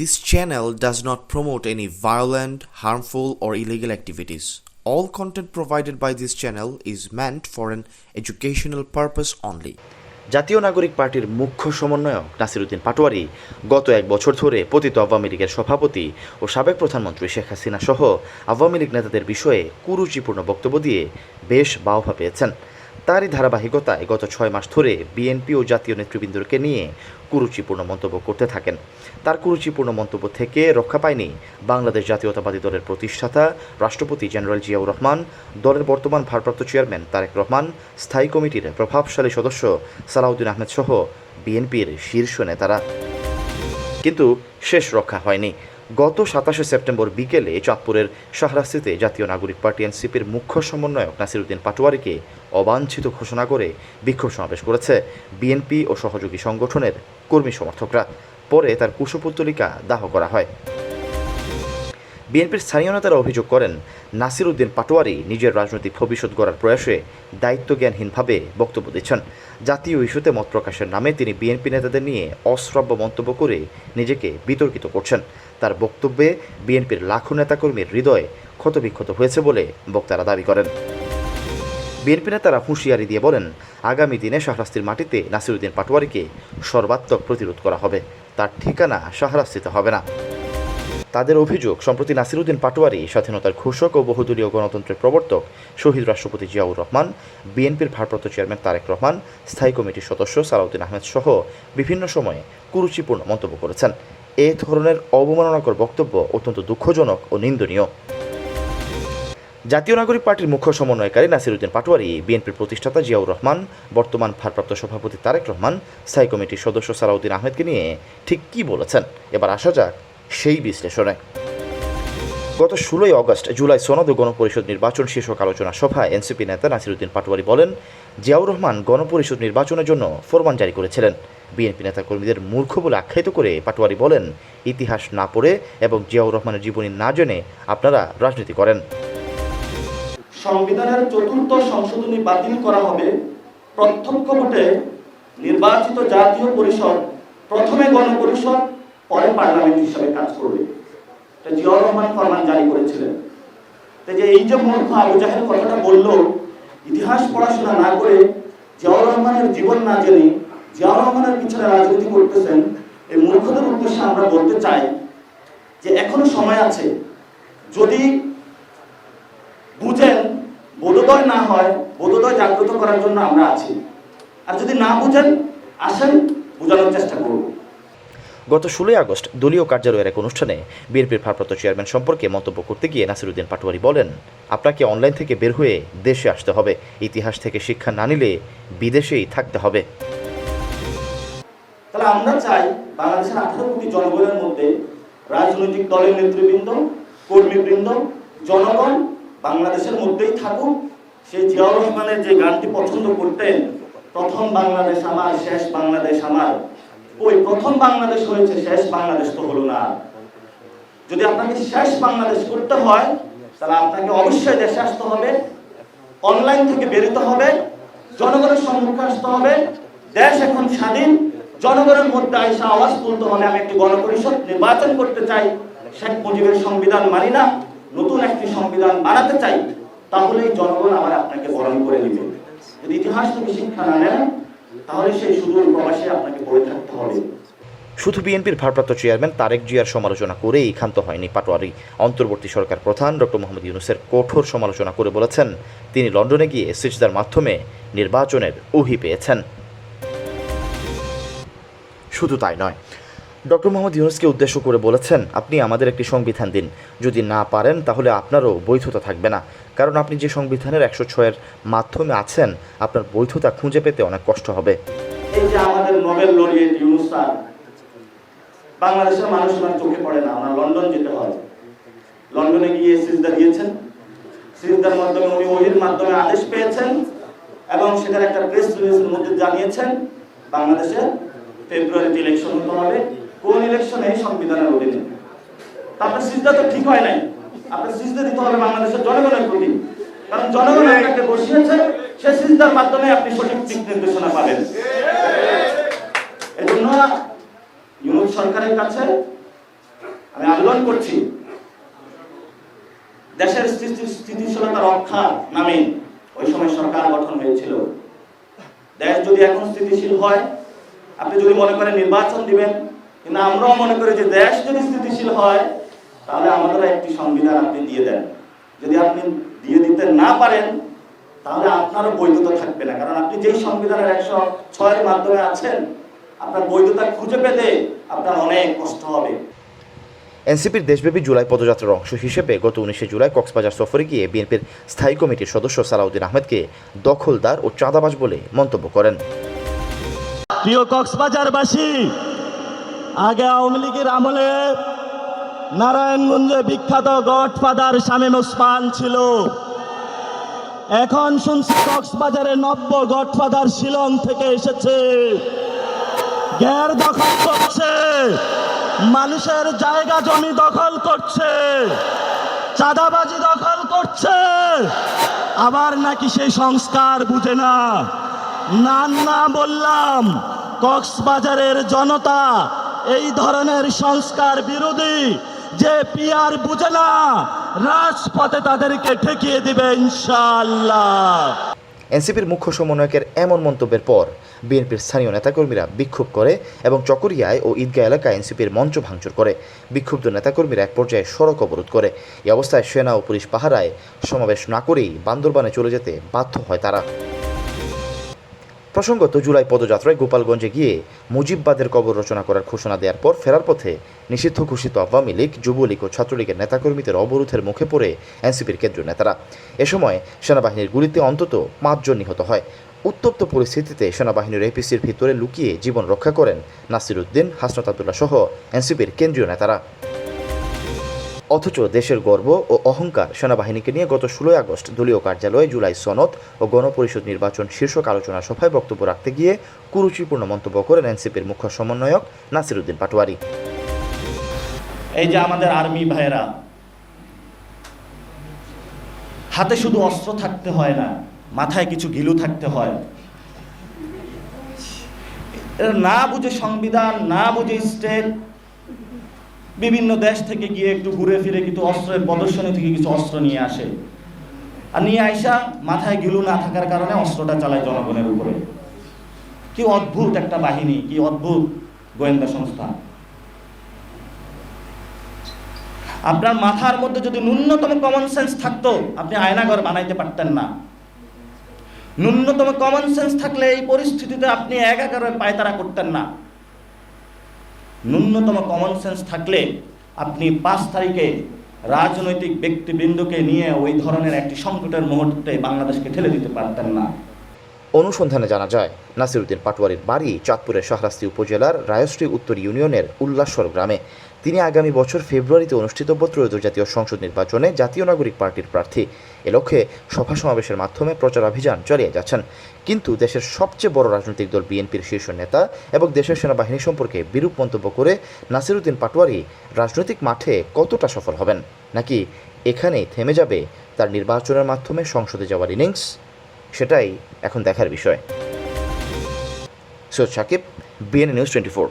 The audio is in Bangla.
This channel does not promote any violent, harmful, or illegal activities. All content provided by this channel is meant for an educational purpose only. জাতীয় নাগরিক পার্টির মুখ্য সমন্বয়ক নাসিরুদ্দিন পাটোয়ারি গত এক বছর ধরে পতিত আওয়ামী লীগের সভাপতি ও সাবেক প্রধানমন্ত্রী শেখ হাসিনা সহ আওয়ামী লীগ নেতাদের বিষয়ে কুরুচিপূর্ণ বক্তব্য দিয়ে বেশ বাহবা পেয়েছেন তারই ধারাবাহিকতায় গত ছয় মাস ধরে বিএনপি ও জাতীয় নেতৃবৃন্দকে নিয়ে কুরুচিপূর্ণ মন্তব্য করতে থাকেন। তার কুরুচিপূর্ণ মন্তব্য থেকে রক্ষা পায়নি বাংলাদেশ জাতীয়তাবাদী দলের প্রতিষ্ঠাতা রাষ্ট্রপতি জেনারেল জিয়াউর রহমান, দলের বর্তমান ভারপ্রাপ্ত চেয়ারম্যান তারেক রহমান, স্থায়ী কমিটির প্রভাবশালী সদস্য সালাউদ্দিন আহমেদ সহ বিএনপির শীর্ষ নেতারা। কিন্তু শেষ রক্ষা হয়নি। গত সাতাশে সেপ্টেম্বর বিকেলে চাঁদপুরের শাহরাস্তিতে জাতীয় নাগরিক পার্টি এনসিপির মুখ্য সমন্বয়ক নাসিরুদ্দিন পাটোয়ারিকে অবাঞ্ছিত ঘোষণা করে বিক্ষোভ সমাবেশ করেছে বিএনপি ও সহযোগী সংগঠনের কর্মী সমর্থকরা। পরে তার কুশপুত্তলিকা দাহ করা হয়। বিএনপির স্থানীয় নেতারা অভিযোগ করেন নাসির উদ্দিন পাটোয়ারি নিজের রাজনৈতিক ভবিষ্যৎ গড়ার প্রয়াসে দায়িত্বজ্ঞানহীনভাবে বক্তব্য দিচ্ছেন। জাতীয় ইস্যুতে মত প্রকাশের নামে তিনি বিএনপি নেতাদের নিয়ে অশ্রাব্য মন্তব্য করে নিজেকে বিতর্কিত করছেন। তার বক্তব্যে বিএনপির লাখো নেতাকর্মীর হৃদয় ক্ষতবিক্ষত হয়েছে বলে বক্তারা দাবি করেন। বিএনপি নেতারা হুঁশিয়ারি দিয়ে বলেন, আগামী দিনে শাহরাস্তির মাটিতে নাসিরুদ্দিন পাটোয়ারিকে সর্বাত্মক প্রতিরোধ করা হবে। তার ঠিকানা শাহরাস্তিতে হবে না। তাদের অভিযোগ, সম্প্রতি নাসিরুদ্দিন পাটোয়ারি, স্বাধীনতার ঘোষক ও বহুদলীয় গণতন্ত্রের প্রবর্তক শহীদ রাষ্ট্রপতি জিয়াউর রহমান, বিএনপির ভারপ্রাপ্ত চেয়ারম্যান তারেক রহমান, স্থায়ী কমিটির সদস্য সালাউদ্দিন আহমেদ সহ বিভিন্ন সময়ে কুরুচিপূর্ণ মন্তব্য করেছেন। এ ধরনের অবমাননাকর বক্তব্য অত্যন্ত দুঃখজনক ও নিন্দনীয়। জাতীয় নাগরিক পার্টির মুখ্য সমন্বয়কারী নাসিরুদ্দিন পাটোয়ারি, বিএনপির প্রতিষ্ঠাতা জিয়াউর রহমান, বর্তমান ভারপ্রাপ্ত সভাপতি তারেক রহমান, স্থায়ী কমিটির সদস্য সালাউদ্দিন আহমেদকে নিয়ে ঠিক কী বলেছেন? এবার আসা যাক সেই বিশ্লেষণে। গত ষোলোই অগস্ট জুলাই সনদ ও গণপরিষদ নির্বাচন শীর্ষক আলোচনা সভায় এনসিপি নেতা নাসিরুদ্দিন পাটোয়ারি বলেন, জিয়াউর রহমান গণপরিষদ নির্বাচনের জন্য ফরমান জারি করেছিলেন। বিএনপি নেতা কর্মীদের মূর্খ বলে আখ্যায়িত করে পাটোয়ারি বলেন, ইতিহাস না পড়ে এবং জিয়াউর রহমানের জীবনী না জেনে আপনারা রাজনীতি করেন। সংবিধানের চতুর্থ সংশোধনী বাতিল করা হবে। প্রত্যক্ষ ভোটে নির্বাচিত জাতীয় পরিষদ প্রথমে গণপরিষদ, পরে পার্লামেন্ট হিসাবে কাজ করবে। জিয়াউর রহমান ফরমান জারি করেছিলেন। যে এই যে মূর্খ আবু জাহেল কথাটা বলল, ইতিহাস পড়াশোনা না করে জিয়াউর রহমানের জীবন না জেনে জিয়াউর রহমানের পিছনে রাজনীতি করতেছেন, এই মূর্খদের উদ্দেশ্যে আমরা বলতে চাই যে এখনও সময় আছে। যদি বোধোদয় না হয় বোধোদয় জাগ্রত করার জন্য আমরা আছি। আর যদি না বুঝেন আসেন বোঝানোর চেষ্টা করব গত ষোলোই আগস্ট দলীয় কার্যালয়ের এক অনুষ্ঠানে বিএনপির ভারপ্রাপ্ত চেয়ারম্যান সম্পর্কে মন্তব্য করতে গিয়ে নাসিরুদ্দিন পাটোয়ারি বলেন আপনাকে অনলাইন থেকে বের হয়ে দেশে আসতে হবে। ইতিহাস থেকে শিক্ষা না নিলে বিদেশেই থাকতে হবে। তাহলে আমরা চাই বাংলাদেশের আঠারো কোটি জনগণের মধ্যে রাজনৈতিক দলের নেতৃবৃন্দ কর্মীবৃন্দ জনগণ বাংলাদেশের মধ্যেই থাকুক। সেই জিয়াউর রহমানের যে গানটি পছন্দ করতেন, প্রথম বাংলাদেশ আমার, শেষ বাংলাদেশ আমার। ওই প্রথম বাংলাদেশ হয়েছে, শেষ বাংলাদেশ তো হলো না। যদি আপনাকে শেষ বাংলাদেশ করতে হয়, তাহলে আপনাকে অবশ্যই দেশে আসতে হবে, অনলাইন থেকে বেরোতে হবে, জনগণের সম্মুখে আসতে হবে, দেশ এখন স্বাধীন, জনগণের মধ্যে আইসা আওয়াজ তুলতে হবে, আমি একটি গণপরিষদ নির্বাচন করতে চাই, শেখ মুজিবের সংবিধান মানি না, নতুন একটি সংবিধান বানাতে চাই। তাহলেই জনগণ আবার আপনাকে বরণ করে নেবে। যদি ইতিহাস থেকে শিক্ষা না নেন, তাহলে সেই সুদূর প্রবাসে আপনাকে পড়ে থাকতে হবে। শুধু বিএনপির ভারপ্রাপ্ত চেয়ারম্যান তারেক জিয়ার সমালোচনা করেই ক্ষান্ত হয়নি পাটোয়ারি। অন্তর্বর্তী সরকার প্রধান ডক্টর মোহাম্মদ ইউনুসের কঠোর সমালোচনা করে বলেছেন, তিনি লন্ডনে গিয়ে সিজদার মাধ্যমে নির্বাচনের উহি পেয়েছেন। শুধু তাই নয় ডক্টর মোহাম্মদ ইউনুসকে উদ্দেশ্য করে বলেছেন, আপনি আমাদের একটি সংবিধান দিন। যদি না পারেন, তাহলে আপনারও বৈধতা থাকবে না। কারণ আপনি যে সংবিধানের একশো ছয়ের মাধ্যমে আছেন, আপনার বৈধতা খুঁজে পেতে অনেক কষ্ট হবে। বাংলাদেশের মানুষ ওনার চোখে পড়ে না। ওনার লন্ডন যেতে হয়। লন্ডনে গিয়ে সিজদা দিয়েছেন। সিজদার মাধ্যমে উনি ওহির মাধ্যমে আদেশ পেয়েছেন এবং সেটার একটা প্রেস রিলিজের মধ্যে জানিয়েছেন, বাংলাদেশে ফেব্রুয়ারিতে ইলেকশন হতে হবে। কোন ইলেকশনে সংবিধানের অধীনে? আপনার সিজদা তো ঠিক হয় নাই। আপনার সিজদা দিতে হবে বাংলাদেশের জনগণের প্রতি। কারণ জনগণ আপনাকে বসিয়েছে, সে সিজদার মাধ্যমে আপনি সঠিক দিক নির্দেশনা পাবেন। এজন্য ইউনুস সরকারের কাছে আমি আবেদন করছি, দেশের স্থিতি- স্থিতিশীলতা রক্ষা নামে ওই সময় সরকার গঠন হয়েছিল। দেশ যদি এখন স্থিতিশীল হয়, আপনি যদি মনে করেন নির্বাচন দিবেন কিন্তু আমরাও মনে করি যে দেশ যদি স্থিতিশীল হয় তাহলে আমাদের একটি সংবিধান আপনি দিয়ে দেন। যদি আপনি দিয়ে দিতে না পারেন তাহলে আপনারও বৈধতা থাকবে না। কারণ আপনি যেই সংবিধানের একশো ছয়ের মাধ্যমে আছেন আপনার বৈধতা খুঁজে পেতে আপনার অনেক কষ্ট হবে। এনসিপির দেশব্যাপী জুলাই পদযাত্রার অংশ হিসেবে গত উনিশে জুলাই কক্সবাজার সফরে গিয়ে বিএনপির স্থায়ী কমিটির সদস্য সালাউদ্দিন আহমেদকে দখলদার ও চাঁদাবাজ বলে মন্তব্য করেন। প্রিয় কক্সবাজারবাসী আগে আওয়ামী লীগের আমলে নারায়ণগঞ্জে বিখ্যাত গডফাদার শামীম ওসমান ছিল। এখন শুনছি কক্সবাজারে নব্য গডফাদার শিলং থেকে এসেছে। গ্যার দখল করছে। মানুষের জায়গা, জমি দখল করছে। চাঁদাবাজি দখল করছে। আবার নাকি সেই সংস্কার বুঝে না না বললাম, কক্সবাজারের জনতা এই ধরনের সংস্কার বিরোধী যে পিয়ার বুঝে না, রাজপথে তাদেরকে ঠেকিয়ে দিবে ইনশাআল্লাহ। এনসিপির মুখ্য সমন্বয়কের এমন মন্তব্যের পর বিএনপির স্থানীয় নেতাকর্মীরা বিক্ষোভ করে এবং চকরিয়ায় ও ঈদগাহ এলাকায় এনসিপির মঞ্চ ভাঙচুর করে। বিক্ষুব্ধ নেতাকর্মীরা এক পর্যায়ে সড়ক অবরোধ করে। এ অবস্থায় সেনা ও পুলিশ পাহারায় সমাবেশ না করেই বান্দরবানে চলে যেতে বাধ্য হয় তারা। প্রসঙ্গত, জুলাই পদযাত্রায় গোপালগঞ্জে গিয়ে মুজিববাদের কবর রচনা করার ঘোষণা দেওয়ার পর ফেরার পথে নিষিদ্ধ ঘোষিত আওয়ামী লীগ, যুবলীগ ও ছাত্রলীগের নেতাকর্মীদের অবরোধের মুখে পড়ে এনসিপির কেন্দ্রীয় নেতারা। এ সময় সেনাবাহিনীর গুলিতে অন্তত পাঁচজন নিহত হয়। উত্তপ্ত পরিস্থিতিতে সেনাবাহিনীর এপিসির ভিতরে লুকিয়ে জীবন রক্ষা করেন নাসির উদ্দিন, হাসনাত আবদুল্লাহ সহ এনসিপির কেন্দ্রীয় নেতারা। অথচ দেশের গর্ব ও অহংকার সেনাবাহিনীকে নিয়ে গত ষোলোই আগস্ট দলীয় কার্যালয়ে জুলাই সনদ ও গণপরিষদ নির্বাচন শীর্ষক আলোচনা সভায় বক্তব্য রাখতে গিয়ে কুরুচিপূর্ণ মন্তব্য করেন এনসিপির মুখ্য সমন্বয়ক নাসির উদ্দিন পাটোয়ারি। এই যে আমাদের আর্মি ভাইয়েরা, হাতে শুধু অস্ত্র থাকতে হয় না, মাথায় কিছু গিলু থাকতে হয়। না বুঝে সংবিধান, না বুঝে স্টেট বিভিন্ন দেশ থেকে গিয়ে একটু ঘুরে ফিরে কিন্তু অস্ত্রের প্রদর্শনী থেকে কিছু অস্ত্র নিয়ে আসে। আর নিয়ে আইসা মাথায় গিলু না থাকার কারণে অস্ত্রটা চালায় জনগণের উপরে। কি অদ্ভুত একটা বাহিনী, কি অদ্ভুত গোয়েন্দা সংস্থা। আপনার মাথার মধ্যে যদি ন্যূনতম কমন সেন্স থাকতো, আপনি আয়নাঘর বানাইতে পারতেন না। ন্যূনতম কমন সেন্স থাকলে এই পরিস্থিতিতে আপনি এক একাকারের পায়তারা করতেন না। ন্যূনতম কমন সেন্স থাকলে আপনি পাঁচ তারিখে রাজনৈতিক ব্যক্তিবৃন্দকে নিয়ে ওই ধরনের একটি সংকটের মুহূর্তে বাংলাদেশকে ঠেলে দিতে পারতেন না। অনুসন্ধানে জানা যায়, নাসিরুদ্দিন পাটোয়ারির বাড়ি চাঁদপুরের শাহরাস্তি উপজেলার রায়শ্রী উত্তর ইউনিয়নের উল্লাসর গ্রামে। তিনি আগামী বছর ফেব্রুয়ারিতে অনুষ্ঠিতব্য ত্রয়োদশ জাতীয় সংসদ নির্বাচনে জাতীয় নাগরিক পার্টির প্রার্থী। এ লক্ষ্যে সভা সমাবেশের মাধ্যমে প্রচারাভিযান চালিয়ে যাচ্ছেন। কিন্তু দেশের সবচেয়ে বড় রাজনৈতিক দল বিএনপির শীর্ষ নেতা এবং দেশের সেনাবাহিনী সম্পর্কে বিরূপ মন্তব্য করে নাসিরুদ্দিন পাটোয়ারি রাজনৈতিক মাঠে কতটা সফল হবেন? নাকি এখানেই থেমে যাবে তার নির্বাচনের মাধ্যমে সংসদে যাওয়ার ইনিংস? সেটাই এখন দেখার বিষয়। Syed Sakib BNA news twenty four.